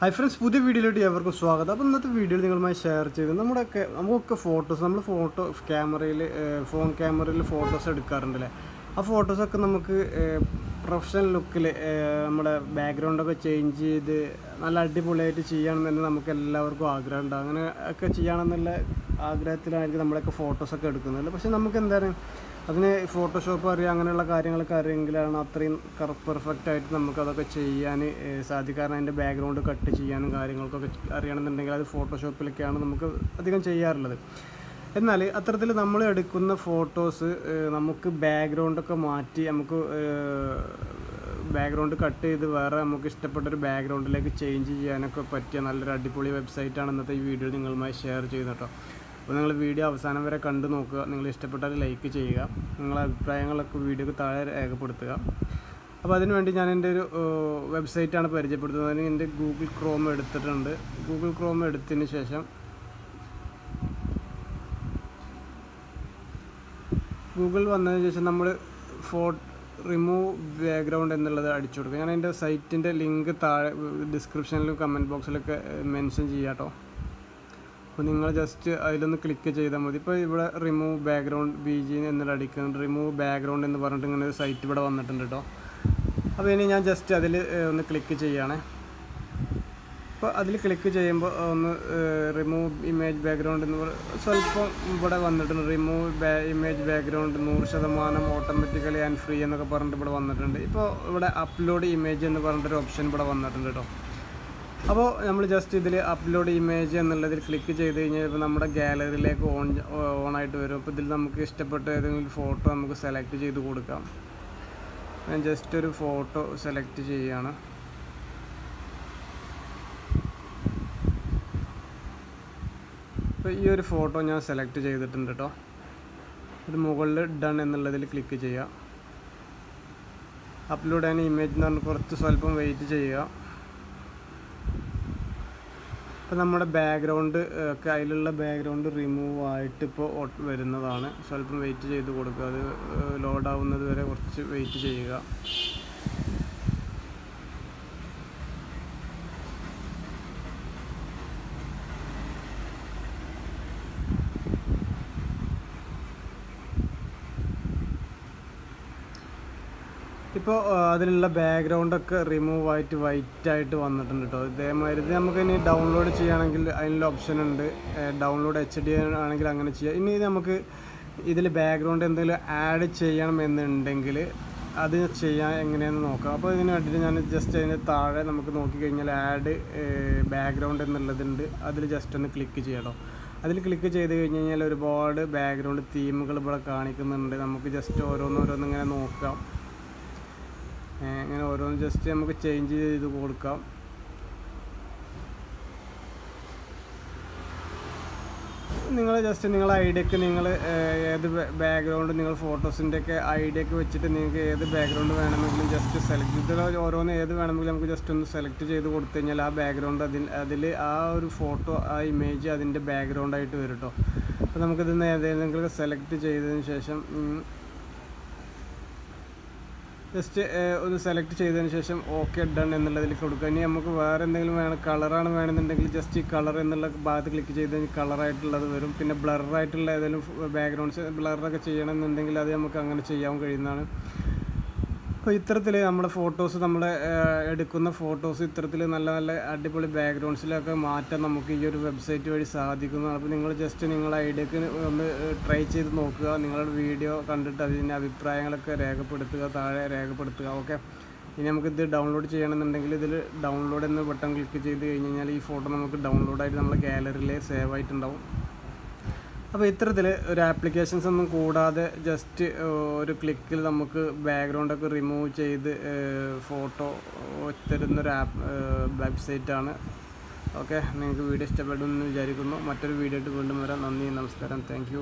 Hi friends പുതിയ വീഡിയോയിലോട്ട് എവർക്കും സ്വാഗതം. അപ്പോൾ ഇന്നത്തെ വീഡിയോയിൽ നിങ്ങളുമായി ഷെയർ ചെയ്ത് നമ്മുടെ നമുക്കൊക്കെ ഫോട്ടോസ് നമ്മൾ ഫോട്ടോ ക്യാമറയിൽ ഫോൺ ക്യാമറയിൽ ഫോട്ടോസ് എടുക്കാറുണ്ടല്ലേ? ആ ഫോട്ടോസൊക്കെ നമുക്ക് പ്രൊഫഷണൽ ലുക്കിൽ നമ്മുടെ ബാക്ക്ഗ്രൗണ്ടൊക്കെ ചേഞ്ച് ചെയ്ത് നല്ല അടിപൊളിയായിട്ട് ചെയ്യണം എന്ന് നമുക്ക് എല്ലാവർക്കും ആഗ്രഹം ഉണ്ടാകും അങ്ങനെ ഒക്കെ ചെയ്യണമെന്നുള്ള ആഗ്രഹത്തിലായിരിക്കും നമ്മളൊക്കെ ഫോട്ടോസൊക്കെ എടുക്കുന്നത്. പക്ഷേ നമുക്ക് എന്താണ് അതിന് ഫോട്ടോഷോപ്പ് അറിയാം അങ്ങനെയുള്ള കാര്യങ്ങളൊക്കെ അറിയെങ്കിലാണ് അത്രയും പെർഫെക്റ്റ് ആയിട്ട് നമുക്കതൊക്കെ ചെയ്യാൻ സാധിക്കും കാരണം അതിന്റെ ബാക്ക്ഗ്രൗണ്ട് കട്ട് ചെയ്യാനും കാര്യങ്ങൾക്കൊക്കെ അറിയണമെന്നുണ്ടെങ്കിൽ അത് ഫോട്ടോഷോപ്പിലൊക്കെയാണ് നമുക്ക് അധികം ചെയ്യാറുള്ളത്. എന്നാൽ അത്തരത്തിൽ നമ്മൾ എടുക്കുന്ന ഫോട്ടോസ് നമുക്ക് ബാക്ക്ഗ്രൗണ്ടൊക്കെ മാറ്റി നമുക്ക് ബാക്ക്ഗ്രൗണ്ട് കട്ട് ചെയ്ത് വേറെ നമുക്ക് ഇഷ്ടപ്പെട്ട ഒരു ബാക്ക്ഗ്രൗണ്ടിലേക്ക് ചേഞ്ച് ചെയ്യാനൊക്കെ പറ്റിയ നല്ലൊരു അടിപൊളി വെബ്സൈറ്റാണ് ഇന്നത്തെ ഈ വീഡിയോ നിങ്ങളുമായി ഷെയർ ചെയ്യുന്നത് കേട്ടോ. അപ്പോൾ നിങ്ങൾ വീഡിയോ അവസാനം വരെ കണ്ടു നോക്കുക. നിങ്ങൾ ഇഷ്ടപ്പെട്ടാൽ ലൈക്ക് ചെയ്യുക. നിങ്ങളുടെ അഭിപ്രായങ്ങളൊക്കെ വീഡിയോക്ക് താഴെ രേഖപ്പെടുത്തുക. അപ്പോൾ അതിനുവേണ്ടി ഞാൻ എന്റെ ഒരു വെബ്സൈറ്റാണ് പരിചയപ്പെടുത്തുന്നത്. അതിന് എന്റെ ഗൂഗിൾ ക്രോം എടുത്തിട്ടുണ്ട്. ഗൂഗിൾ ക്രോം എടുത്തതിന് ശേഷം ഗൂഗിൾ വന്നതിന് ശേഷം നമ്മൾ ഫോ റിമൂവ് ബാക്ക്ഗ്രൗണ്ട് എന്നുള്ളത് അടിച്ചു കൊടുക്കുക ഞാൻ എന്റെ സൈറ്റിന്റെ ലിങ്ക് താഴെ ഡിസ്ക്രിപ്ഷനിലും കമന്റ് ബോക്സിലൊക്കെ മെൻഷൻ ചെയ്യാം കേട്ടോ അപ്പോൾ നിങ്ങൾ ജസ്റ്റ് അതിലൊന്ന് ക്ലിക്ക് ചെയ്താൽ മതി. ഇപ്പോൾ ഇവിടെ റിമൂവ് ബാക്ക്ഗ്രൗണ്ട് ബി ജി എന്നിട്ട് അടിക്കുന്നുണ്ട്. റിമൂവ് ബാക്ക്ഗ്രൗണ്ട് എന്ന് പറഞ്ഞിട്ട് ഇങ്ങനെ ഒരു സൈറ്റ് ഇവിടെ വന്നിട്ടുണ്ട് കേട്ടോ അപ്പോൾ ഇനി ഞാൻ ജസ്റ്റ് അതിൽ ഒന്ന് ക്ലിക്ക് ചെയ്യുകയാണേ അപ്പോൾ അതിൽ ക്ലിക്ക് ചെയ്യുമ്പോൾ ഒന്ന് റിമൂവ് ഇമേജ് ബാക്ക്ഗ്രൗണ്ട് എന്ന് പറയുന്നത് സ്വല്പം ഇവിടെ വന്നിട്ടുണ്ട്. റിമൂവ് ഇമേജ് ബാക്ക്ഗ്രൗണ്ട് നൂറ് ശതമാനം ഓട്ടോമാറ്റിക്കലി ആൻഡ് ഫ്രീ എന്നൊക്കെ പറഞ്ഞിട്ട് ഇവിടെ വന്നിട്ടുണ്ട്. ഇപ്പോൾ ഇവിടെ അപ്ലോഡ് ഇമേജ് എന്ന് പറഞ്ഞിട്ടൊരു ഓപ്ഷൻ ഇവിടെ വന്നിട്ടുണ്ട് കേട്ടോ അപ്പോൾ നമ്മൾ ജസ്റ്റ് ഇതിൽ അപ്ലോഡ് ഇമേജ് എന്നുള്ളതിൽ ക്ലിക്ക് ചെയ്ത് കഴിഞ്ഞാൽ ഇപ്പോൾ നമ്മുടെ ഗാലറിയിലേക്ക് ഓൺ ഓണായിട്ട് വരും. അപ്പോൾ ഇതിൽ നമുക്ക് ഇഷ്ടപ്പെട്ട ഏതെങ്കിലും ഫോട്ടോ നമുക്ക് സെലക്ട് ചെയ്ത് കൊടുക്കാം. ഞാൻ ജസ്റ്റ് ഒരു ഫോട്ടോ സെലക്ട് ചെയ്യുകയാണ് അപ്പോൾ ഈ ഒരു ഫോട്ടോ ഞാൻ സെലക്ട് ചെയ്തിട്ടുണ്ട് കേട്ടോ ഇത് മുകളിൽ ഡൺ എന്നുള്ളതിൽ ക്ലിക്ക് ചെയ്യുക. അപ്ലോഡ് ചെയ്യാൻ ഇമേജ് എന്ന് പറഞ്ഞാൽ കുറച്ച് സ്വല്പം വെയിറ്റ് ചെയ്യുക. ഇപ്പോൾ നമ്മുടെ ബാക്ക്ഗ്രൗണ്ട് ഒക്കെ അതിലുള്ള ബാക്ക്ഗ്രൗണ്ട് റിമൂവ് ആയിട്ട് ഇപ്പോൾ വരുന്നതാണ്. സ്വല്പം വെയിറ്റ് ചെയ്ത് കൊടുക്കുക. അത് ലോഡ് ആവുന്നത് വരെ കുറച്ച് വെയിറ്റ് ചെയ്യുക. ഇപ്പോൾ അതിലുള്ള ബാക്ക്ഗ്രൗണ്ടൊക്കെ റിമൂവ് ആയിട്ട് വൈറ്റ് ആയിട്ട് വന്നിട്ടുണ്ട് കേട്ടോ ഇതേമാതിരി ഇത് നമുക്ക് ഇനി ഡൗൺലോഡ് ചെയ്യുകയാണെങ്കിൽ അതിനുള്ള ഓപ്ഷൻ ഉണ്ട്. ഡൗൺലോഡ് എച്ച് ഡി ആണെങ്കിൽ അങ്ങനെ ചെയ്യാം. ഇനി നമുക്ക് ഇതിൽ ബാക്ക്ഗ്രൗണ്ട് എന്തെങ്കിലും ആഡ് ചെയ്യണം എന്നുണ്ടെങ്കിൽ അത് ചെയ്യാൻ എങ്ങനെയാണെന്ന് നോക്കാം. അപ്പോൾ ഇതിന് വേണ്ടിയിട്ട് ഞാൻ ജസ്റ്റ് അതിന്റെ താഴെ നമുക്ക് നോക്കിക്കഴിഞ്ഞാൽ ആഡ് ബാക്ക്ഗ്രൗണ്ട് എന്നുള്ളതുണ്ട്. അതിൽ ജസ്റ്റ് ഒന്ന് ക്ലിക്ക് ചെയ്യണം അതിൽ ക്ലിക്ക് ചെയ്ത് കഴിഞ്ഞ് കഴിഞ്ഞാൽ ഒരുപാട് ബാക്ക്ഗ്രൗണ്ട് തീമുകൾ ഇവിടെ കാണിക്കുന്നുണ്ട്. നമുക്ക് ജസ്റ്റ് ഓരോന്നോരോന്നിങ്ങനെ നോക്കാം. ഇങ്ങനെ ഓരോന്ന് ജസ്റ്റ് നമുക്ക് ചേഞ്ച് ചെയ്ത് കൊടുക്കാം. നിങ്ങൾ ജസ്റ്റ് നിങ്ങളെ ഐഡിയക്ക് നിങ്ങൾ ഏത് ബാക്ക്ഗ്രൗണ്ട് നിങ്ങൾ ഫോട്ടോസിന്റെ ഒക്കെ ഐഡിയക്ക് വെച്ചിട്ട് നിങ്ങൾക്ക് ഏത് ബാക്ക്ഗ്രൗണ്ട് വേണമെങ്കിലും ജസ്റ്റ് സെലക്ട് ഇതിൽ ഓരോന്ന് ഏത് വേണമെങ്കിലും നമുക്ക് ജസ്റ്റ് ഒന്ന് സെലക്ട് ചെയ്ത് കൊടുത്തു കഴിഞ്ഞാൽ ആ ബാക്ക്ഗ്രൗണ്ട് അതിൽ അതിൽ ആ ഒരു ഫോട്ടോ ആ ഇമേജ് അതിന്റെ ബാക്ക്ഗ്രൗണ്ടായിട്ട് വരും കേട്ടോ അപ്പോൾ നമുക്കിത് ഏതെങ്കിലും സെലക്ട് ചെയ്തതിന് ശേഷം ജസ്റ്റ് ഒന്ന് സെലക്ട് ചെയ്തതിന് ശേഷം ഓക്കെ ഡൺ എന്നുള്ളതിൽ കൊടുക്കുക. ഇനി നമുക്ക് വേറെ എന്തെങ്കിലും വേണം കളറാണ് വേണമെന്നുണ്ടെങ്കിൽ ജസ്റ്റ് ഈ കളർ എന്നുള്ള ഭാഗത്ത് ക്ലിക്ക് ചെയ്ത് കഴിഞ്ഞാൽ കളറായിട്ടുള്ളത് വരും. പിന്നെ ബ്ലറായിട്ടുള്ള ഏതെങ്കിലും ബാക്ക്ഗ്രൗണ്ട്സ് ബ്ലറൊക്കെ ചെയ്യണമെന്നുണ്ടെങ്കിൽ അത് നമുക്ക് അങ്ങനെ ചെയ്യാൻ കഴിയുന്നതാണ്. അപ്പോൾ ഇത്തരത്തിൽ നമ്മുടെ ഫോട്ടോസ് നമ്മൾ എടുക്കുന്ന ഫോട്ടോസ് ഇത്തരത്തിൽ നല്ല നല്ല അടിപൊളി ബാക്ക്ഗ്രൗണ്ട്സിലൊക്കെ മാറ്റാൻ നമുക്ക് ഈ ഒരു വെബ്സൈറ്റ് വഴി സാധിക്കുന്നതാണ് അപ്പോൾ നിങ്ങൾ ജസ്റ്റ് നിങ്ങളുടെ ഐഡിയക്ക് ഒന്ന് ട്രൈ ചെയ്ത് നോക്കുക. നിങ്ങളുടെ വീഡിയോ കണ്ടിട്ട് അതിന്റെ അഭിപ്രായങ്ങളൊക്കെ രേഖപ്പെടുത്തുക താഴെ രേഖപ്പെടുത്തുക ഓക്കെ ഇനി നമുക്കിത് ഡൗൺലോഡ് ചെയ്യണമെന്നുണ്ടെങ്കിൽ ഇതിൽ ഡൗൺലോഡ് എന്ന ബട്ടൺ ക്ലിക്ക് ചെയ്ത് കഴിഞ്ഞ് കഴിഞ്ഞാൽ ഈ ഫോട്ടോ നമുക്ക് ഡൗൺലോഡായിട്ട് നമ്മുടെ ഗാലറിയിൽ സേവ് ആയിട്ടുണ്ടാവും. അപ്പോൾ ഇത്തരത്തിൽ ഒരു ആപ്ലിക്കേഷൻസ് ഒന്നും കൂടാതെ ജസ്റ്റ് ഒരു ക്ലിക്കിൽ നമുക്ക് ബാക്ക്ഗ്രൗണ്ടൊക്കെ റിമൂവ് ചെയ്ത് ഫോട്ടോ തരുന്നൊരു ആപ്പ് വെബ്സൈറ്റാണ് ഓക്കെ നിങ്ങൾക്ക് വീഡിയോ ഇഷ്ടപ്പെടുമെന്ന് വിചാരിക്കുന്നു. മറ്റൊരു വീഡിയോ ആയിട്ട് വീണ്ടും വരാം. നന്ദി നമസ്കാരം. താങ്ക്